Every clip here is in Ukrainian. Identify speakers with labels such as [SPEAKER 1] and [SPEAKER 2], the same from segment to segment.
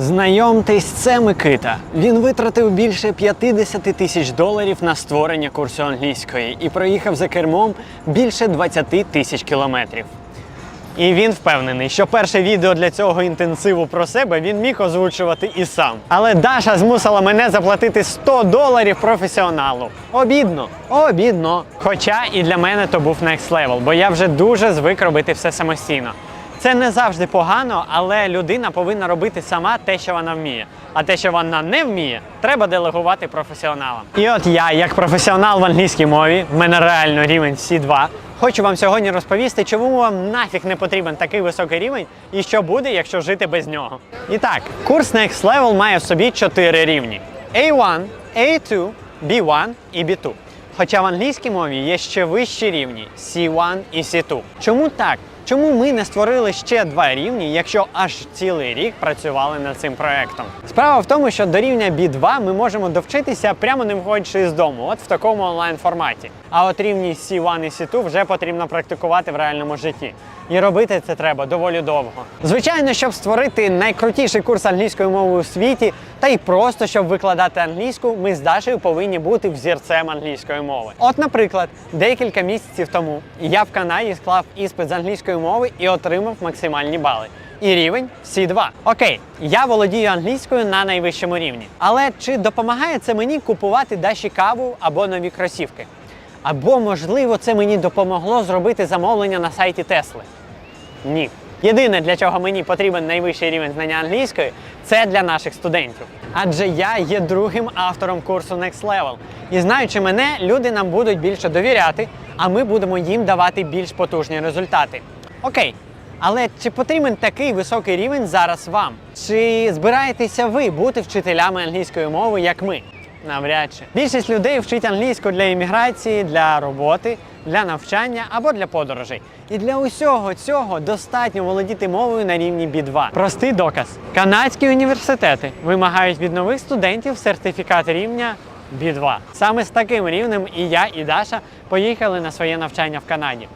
[SPEAKER 1] Знайомтесь, це Микита. Він витратив більше 50 тисяч доларів на створення курсу англійської і проїхав за кермом більше 20 тисяч кілометрів. І він впевнений, що перше відео для цього інтенсиву про себе він міг озвучувати і сам. Але Даша змусила мене заплатити 100 доларів професіоналу. Обідно, обідно. Хоча і для мене то був next level, бо я вже дуже звик робити все самостійно. Це не завжди погано, але людина повинна робити сама те, що вона вміє. А те, що вона не вміє, треба делегувати професіоналам. І от я, як професіонал в англійській мові, в мене реально рівень C2, хочу вам сьогодні розповісти, чому вам нафіг не потрібен такий високий рівень і що буде, якщо жити без нього. І так, курс Next Level має в собі 4 рівні: A1, A2, B1 і B2. Хоча в англійській мові є ще вищі рівні C1 і C2. Чому так? Чому ми не створили ще два рівні, якщо аж цілий рік працювали над цим проектом? Справа в тому, що до рівня B2 ми можемо довчитися прямо не виходячи з дому, от в такому онлайн форматі. А от рівні C1 і C2 вже потрібно практикувати в реальному житті. І робити це треба доволі довго. Звичайно, щоб створити найкрутіший курс англійської мови у світі, та й просто щоб викладати англійську, ми з Дашею повинні бути взірцем англійської мови. От, наприклад, декілька місяців тому я в Канаді склав іспит з англійської мови і отримав максимальні бали. І рівень C2. Окей, я володію англійською на найвищому рівні. Але чи допомагає це мені купувати Даші каву або нові кросівки? Або, можливо, це мені допомогло зробити замовлення на сайті Тесли? Ні. Єдине, для чого мені потрібен найвищий рівень знання англійської, це для наших студентів. Адже я є другим автором курсу Next Level. І знаючи мене, люди нам будуть більше довіряти, а ми будемо їм давати більш потужні результати. Окей. Але чи потрібен такий високий рівень зараз вам? Чи збираєтеся ви бути вчителями англійської мови, як ми? Навряд чи. Більшість людей вчить англійську для імміграції, для роботи, для навчання або для подорожей. І для усього цього достатньо володіти мовою на рівні B2. Простий доказ. Канадські університети вимагають від нових студентів сертифікат рівня B2. Саме з таким рівнем і я, і Даша поїхали на своє навчання в Канаді.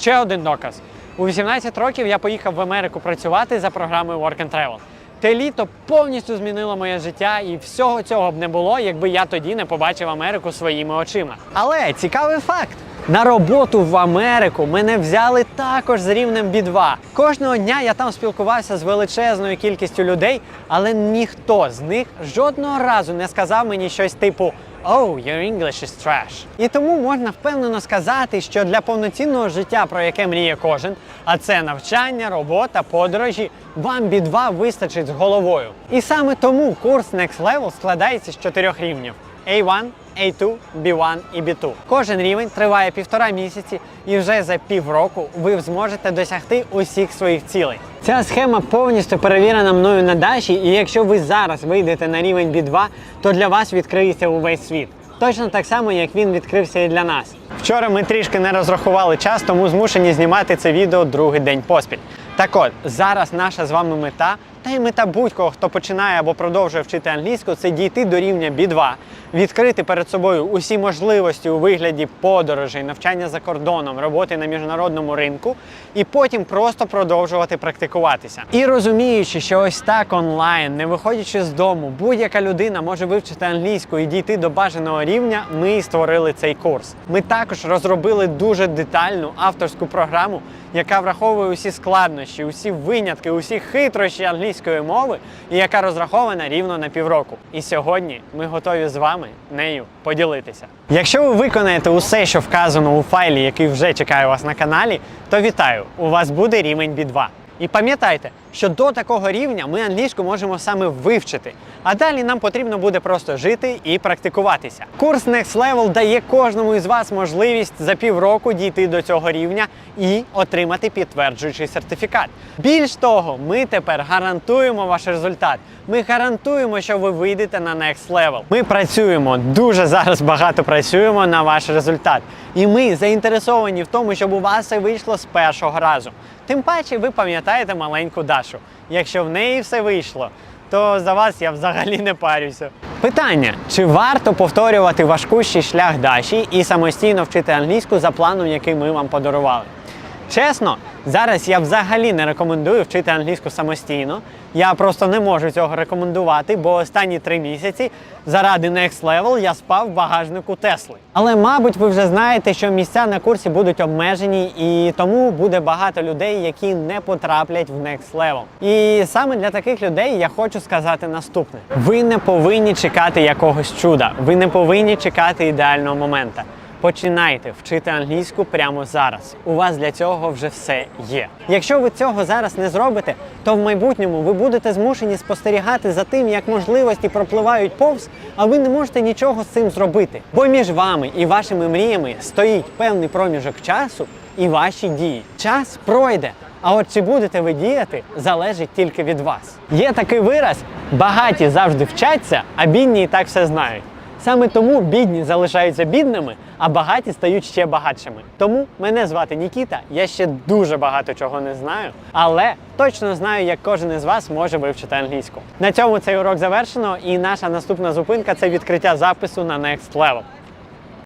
[SPEAKER 1] Ще один доказ. У 18 років я поїхав в Америку працювати за програмою Work and Travel. Те літо повністю змінило моє життя, і всього цього б не було, якби я тоді не побачив Америку своїми очима. Але цікавий факт. На роботу в Америку мене взяли також з рівнем B2. Кожного дня я там спілкувався з величезною кількістю людей, але ніхто з них жодного разу не сказав мені щось типу Oh, your English is trash. І тому можна впевнено сказати, що для повноцінного життя, про яке мріє кожен, а це навчання, робота, подорожі, вам B2 вистачить з головою. І саме тому курс Next Level складається з чотирьох рівнів: A1, A2, B1 і B2. Кожен рівень триває півтора місяці, і вже за півроку ви зможете досягти усіх своїх цілей. Ця схема повністю перевірена мною на Даші, і якщо ви зараз вийдете на рівень B2, то для вас відкриється увесь світ. Точно так само, як він відкрився і для нас. Вчора ми трішки не розрахували час, тому змушені знімати це відео другий день поспіль. Так от, зараз наша з вами мета, та й мета будь-кого, хто починає або продовжує вчити англійську, це дійти до рівня B2, відкрити перед собою усі можливості у вигляді подорожей, навчання за кордоном, роботи на міжнародному ринку, і потім просто продовжувати практикуватися. І розуміючи, що ось так онлайн, не виходячи з дому, будь-яка людина може вивчити англійську і дійти до бажаного рівня, ми і створили цей курс. Ми також розробили дуже детальну авторську програму, яка враховує усі складнощі, усі винятки, усі хитрощі англійської мови, і яка розрахована рівно на півроку. І сьогодні ми готові з вами нею поділитися. Якщо ви виконаєте усе, що вказано у файлі, який вже чекає вас на каналі, то вітаю! У вас буде рівень B2. І пам'ятайте, що до такого рівня ми англійську можемо саме вивчити, а далі нам потрібно буде просто жити і практикуватися. Курс Next Level дає кожному із вас можливість за півроку дійти до цього рівня і отримати підтверджуючий сертифікат. Більш того, ми тепер гарантуємо ваш результат. Ми гарантуємо, що ви вийдете на Next Level. Ми працюємо дуже зараз багато працюємо на ваш результат. І ми заінтересовані в тому, щоб у вас все вийшло з першого разу. Тим паче, ви пам'ятаєте маленьку Дашу. Якщо в неї все вийшло, то за вас я взагалі не парюся. Питання: чи варто повторювати важкущий шлях Даші і самостійно вчити англійську за планом, який ми вам подарували? Чесно, Зараз я взагалі не рекомендую вчити англійську самостійно. Я просто не можу цього рекомендувати, бо останні три місяці заради Next Level я спав в багажнику Тесли. Але, мабуть, ви вже знаєте, що місця на курсі будуть обмежені, і тому буде багато людей, які не потраплять в Next Level. І саме для таких людей я хочу сказати наступне: ви не повинні чекати якогось чуда, ви не повинні чекати ідеального моменту. Починайте вчити англійську прямо зараз. У вас для цього вже все є. Якщо ви цього зараз не зробите, то в майбутньому ви будете змушені спостерігати за тим, як можливості пропливають повз, а ви не можете нічого з цим зробити. Бо між вами і вашими мріями стоїть певний проміжок часу і ваші дії. Час пройде. А от чи будете ви діяти, залежить тільки від вас. Є такий вираз: багаті завжди вчаться, а бідні і так все знають. Саме тому бідні залишаються бідними, а багаті стають ще багатшими. Тому мене звати Нікіта. Я ще дуже багато чого не знаю, але точно знаю, як кожен із вас може вивчити англійську. На цьому цей урок завершено, і наша наступна зупинка це відкриття запису на Next Level.